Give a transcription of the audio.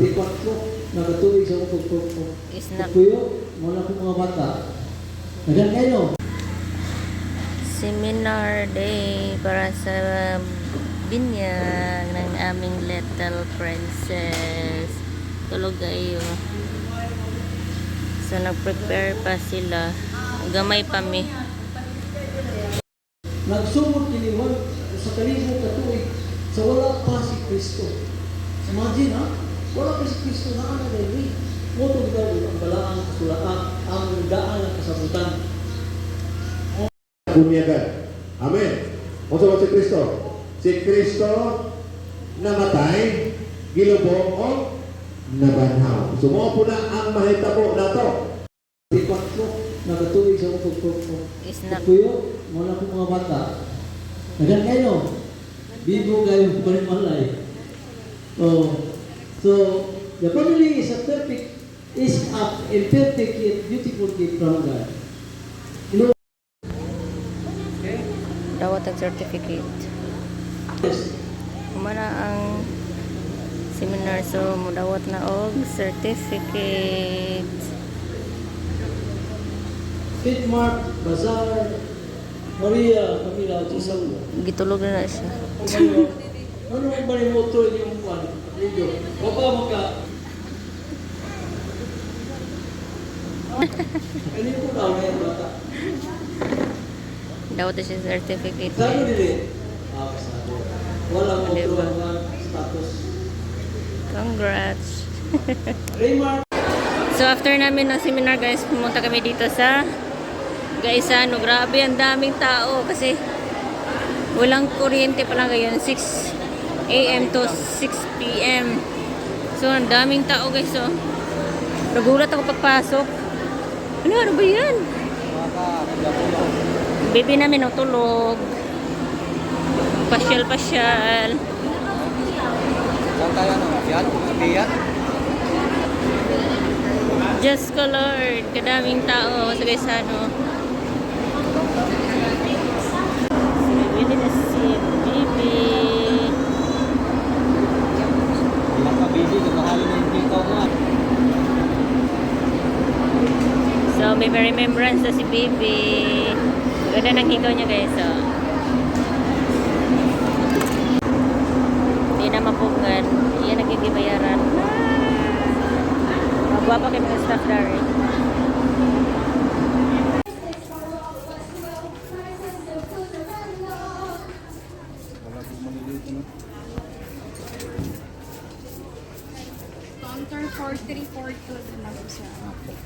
Report ko, nagatuloy sa utog ko. Kuyo, muna ko mga bata. Ayan kayo. Seminar day para sa binyag ng aming little princess. Tulog kayo. So, nag-prepare pa sila. Gamay pa mi. Nagsumot kiniwan sa kalibong katuig sa wala pa si Kristo. Imagine ha, wala pa si Kristo na ano dahil Motong daw ang balaang kasulaan, ang daan ng kasabutan. bunyagan. Amen. O sa si Kristo? Si Kristo namatay, gilubong o nabanhaw. Sumo po na ang mahitabo na to. Report ko, nagatuloy sa utog ko. Kuyo, muna ko mga bata. Ayan kayo. Bibo kayo pa rin malay. Oh. So, the family is a perfect, is a imperfect yet beautiful gift from God. You know, Dawat ang certificate. yes, Kumana ang seminar. So, mudawat na og certificate. Fit Mark, Bazar, Maria, Camila, Giselle. Gitulog na na siya. Ano ang ba ni motor yung kwan? Ligo. Baba mo ka. Ano yung daw na yung bata? Dawat na siya certificate. Sabi nila, ah, sabi. Walang Ano motor ba? ang status. Congrats! So after namin ng seminar guys, pumunta kami dito sa Gaisano. Grabe, ang daming tao kasi walang kuryente pa lang ngayon. 6 a.m. to 6 p.m. So ang daming tao guys. So, nagulat ako pagpasok. Ano, ano ba yan? Baby namin natulog. Pasyal-pasyal. Saan tayo ano? Yan? Sabihan? Diyos ko Lord, kadaming tao sa Gaisano. Bibili na si Bibi. Ilang ka busy, kumahali na yung ikaw nga. So, may remembrance na si Bibi. Ganda ng hikaw niya guys. So. Hindi na mapungan. Yan nagigibayaran. Magwapa kayo mga staff dari. Counter 4342 na po siya.